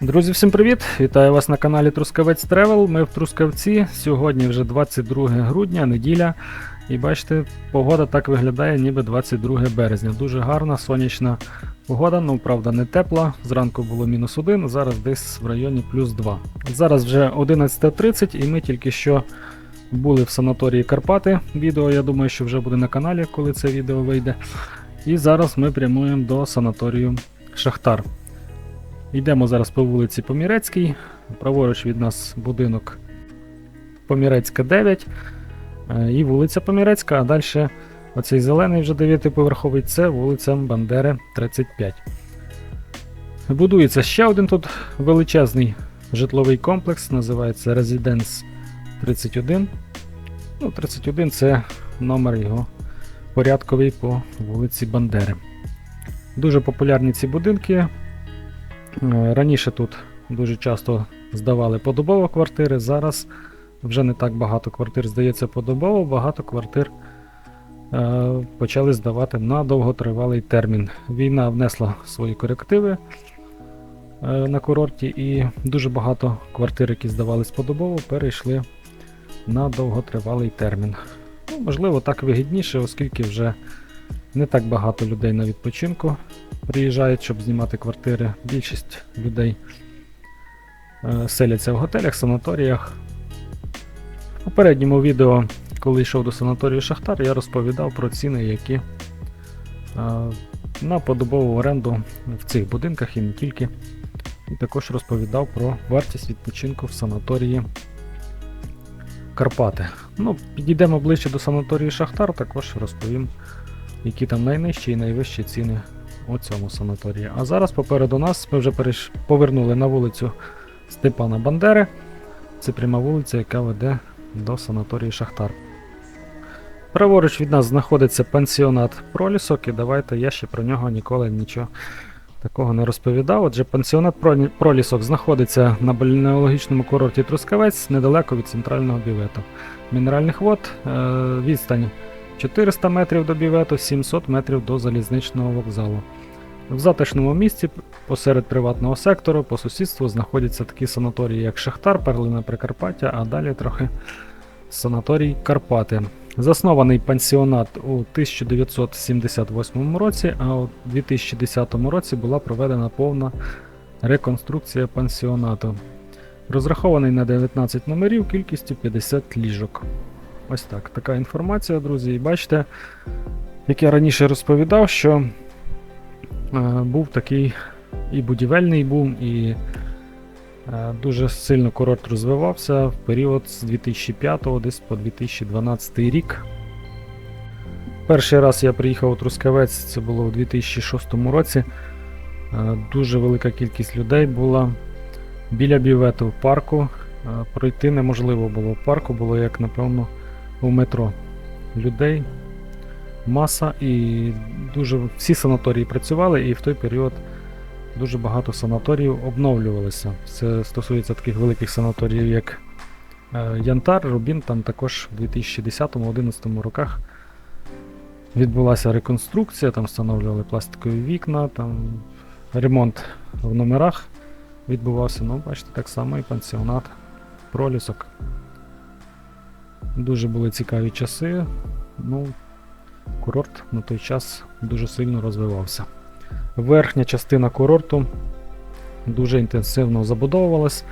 Друзі, всім привіт! Вітаю вас на каналі Трускавець Тревел. Ми в Трускавці. Сьогодні вже 22 грудня, неділя. І бачите, погода так виглядає, ніби 22 березня. Дуже гарна, сонячна погода, ну правда не тепла. Зранку було мінус 1, зараз десь в районі плюс 2. Зараз вже 11.30 і ми тільки що були в санаторії Карпати. Відео, я думаю, що вже буде на каналі, коли це відео вийде. І зараз ми прямуємо до санаторію Шахтар. Йдемо зараз по вулиці Помірецькій. Праворуч від нас будинок Помірецька 9 е, і вулиця Помірецька, а далі оцей зелений вже 9-поверховий це вулиця Бандери 35. Будується ще один тут величезний житловий комплекс, називається Residence 31. Ну, 31 це номер його порядковий по вулиці Бандери. Дуже популярні ці будинки. Е, Раніше тут дуже часто здавали подобово квартири, зараз вже не так багато квартир здається подобово, багато квартир е, почали здавати на довготривалий термін. Війна внесла свої корективи е, на курорті, і дуже багато квартир, які здавались подобово, перейшли на довготривалий термін. Ну, можливо, так вигідніше, оскільки вже не так багато людей на відпочинку приїжджають, щоб знімати квартири. Більшість людей е, селяться в готелях, санаторіях. У попередньому відео, коли йшов до санаторію Шахтар, я розповідав про ціни, які е, на подобову оренду в цих будинках і не тільки. І також розповідав про вартість відпочинку в санаторії Карпати. Ну, підійдемо ближче до санаторії Шахтар, також розповім, які там найнижчі і найвищі ціни у цьому санаторії. А зараз попереду нас ми вже переш... повернули на вулицю Степана Бандери. Це пряма вулиця, яка веде до санаторії Шахтар. Праворуч від нас знаходиться пансіонат Пролісок, і давайте я ще про нього ніколи нічого такого не розповідав. Отже, пансіонат Пролісок знаходиться на бальнеологічному курорті Трускавець недалеко від центрального бівету. Мінеральних вод, е, відстань 400 метрів до бівету, 700 метрів до залізничного вокзалу. В затишному місці посеред приватного сектору по сусідству знаходяться такі санаторії, як Шахтар, Перлина Прикарпаття, а далі трохи санаторій Карпати. Заснований пансіонат у 1978 році, а у 2010 році була проведена повна реконструкція пансіонату. Розрахований на 19 номерів кількістю 50 ліжок. Ось так, така інформація, друзі. І бачите, як я раніше розповідав, що е, був такий і будівельний бум, і е, дуже сильно курорт розвивався в період з 2005 десь по 2012 рік. Перший раз я приїхав у Трускавець, це було у 2006 році. Е, Дуже велика кількість людей була біля бювету в парку. Е, Пройти неможливо було в парку, було як напевно у метро. Людей маса і дуже всі санаторії працювали, і в той період дуже багато санаторіїв обновлювалися. Це стосується таких великих санаторіїв, як е, Янтар, Рубін, там також в 2010-2011 роках відбулася реконструкція, там встановлювали пластикові вікна, там ремонт в номерах відбувався. Ну, бачите, так само і пансіонат пролісок. Дуже були цікаві часи. Ну, курорт на той час дуже сильно розвивався. Верхня частина курорту дуже інтенсивно забудовувалась.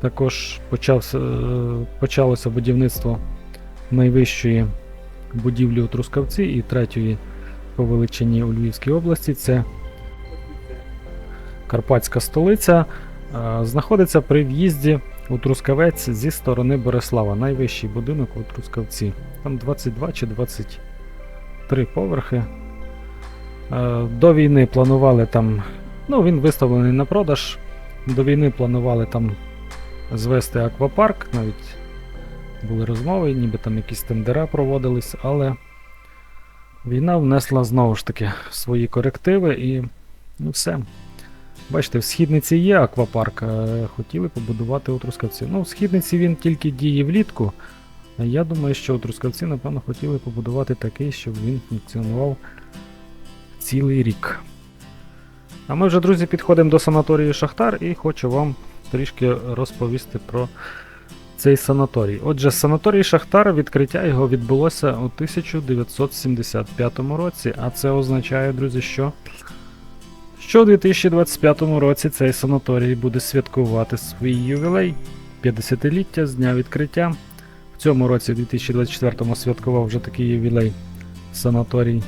Також почався, е, почалося будівництво найвищої будівлі у Трускавці і третьої по величині у Львівській області. Це Карпатська столиця. Е, Знаходиться при в'їзді у Трускавець зі сторони Борислава, найвищий будинок у Трускавці. Там 22 чи 23 поверхи. Е, До війни планували там. Ну, він виставлений на продаж. До війни планували там звести аквапарк, навіть були розмови, ніби там якісь тендера проводились, але війна внесла знову ж таки свої корективи і ну все. Бачите, в східниці є аквапарк, е, хотіли побудувати у Трускавці. Ну, в східниці він тільки діє влітку. Я думаю, що у Трускавці, напевно, хотіли побудувати такий, щоб він функціонував цілий рік. А ми вже, друзі, підходимо до санаторію Шахтар і хочу вам трішки розповісти про цей санаторій. Отже, санаторій Шахтар, відкриття його відбулося у 1975 році, а це означає, друзі, що, що у 2025 році цей санаторій буде святкувати свій ювілей 50-ліття з дня відкриття. В цьому році, в 2024-му, святкував вже такий ювілей санаторій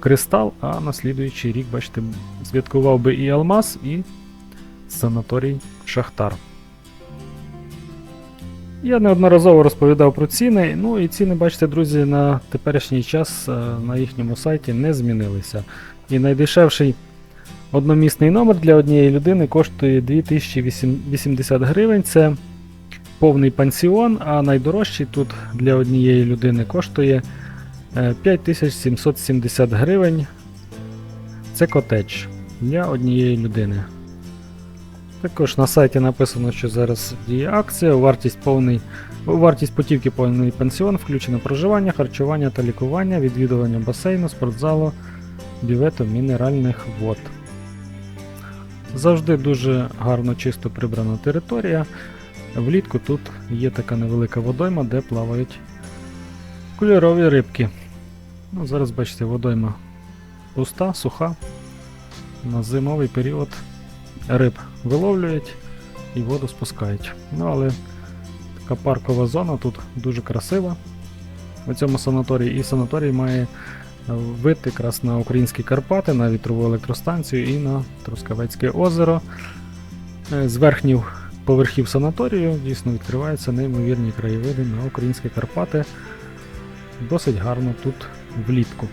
Кристал, а на слідуючий рік, бачите, святкував би і Алмаз, і санаторій Шахтар. Я неодноразово розповідав про ціни. Ну і ціни, бачите, друзі, на теперішній час е, на їхньому сайті не змінилися. І найдешевший одномісний номер для однієї людини коштує 2080 гривень. Це повний пансіон, а найдорожчий тут для однієї людини коштує е, 5770 гривень. Це котедж для однієї людини. Також на сайті написано, що зараз діє акція, вартість повний, вартість путівки повний пансіон, включено проживання, харчування та лікування, відвідування басейну, спортзалу, бювету мінеральних вод. Завжди дуже гарно чисто прибрана територія. Влітку тут є така невелика водойма, де плавають кольорові рибки. Ну, зараз бачите, водойма пуста, суха. На зимовий період риб виловлюють і воду спускають. Ну, але така паркова зона тут дуже красива у цьому санаторії. І санаторій має вид якраз на українські Карпати, на вітрову електростанцію і на Трускавецьке озеро. Е, З верхніх поверхів санаторію дійсно відкриваються неймовірні краєвиди на українські Карпати. Досить гарно тут влітку.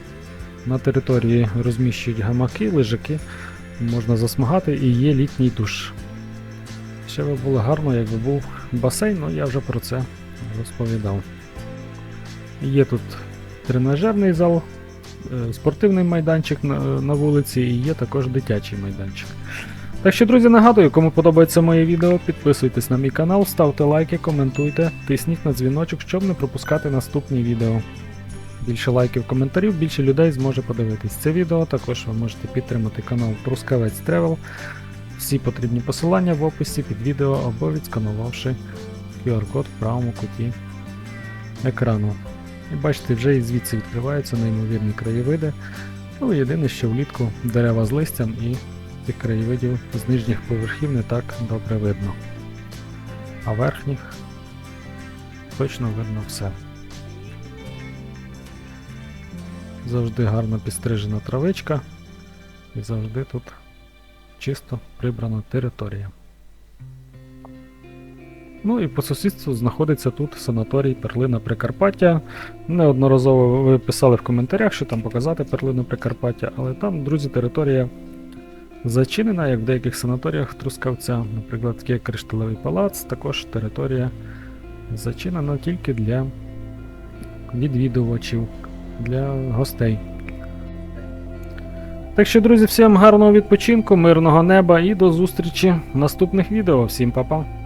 На території розміщують гамаки, лежаки, можна засмагати і є літній душ. Ще би було гарно, якби був басейн, але я вже про це розповідав. Є тут тренажерний зал, спортивний майданчик на, на вулиці і є також дитячий майданчик. Так що, друзі, нагадую, кому подобається моє відео, підписуйтесь на мій канал, ставте лайки, коментуйте, тисніть на дзвіночок, щоб не пропускати наступні відео. Більше лайків, коментарів, більше людей зможе подивитись це відео. Також ви можете підтримати канал Трускавець Тревел. Всі потрібні посилання в описі під відео або відсканувавши QR-код в правому куті екрану. І бачите, вже і звідси відкриваються неймовірні краєвиди. Ну, єдине, що влітку дерева з листям і цих краєвидів з нижніх поверхів не так добре видно. А верхніх точно видно все. Завжди гарно підстрижена травичка і завжди тут чисто прибрана територія. Ну і по сусідству знаходиться тут санаторій Перлина Прикарпаття. Неодноразово ви писали в коментарях, що там показати перлину Прикарпаття, але там, друзі, територія зачинена, як в деяких санаторіях Трускавця, наприклад, такий Кришталевий палац, також територія зачинена тільки для відвідувачів, для гостей. Так що, друзі, всім гарного відпочинку, мирного неба і до зустрічі в наступних відео. Всім па-па!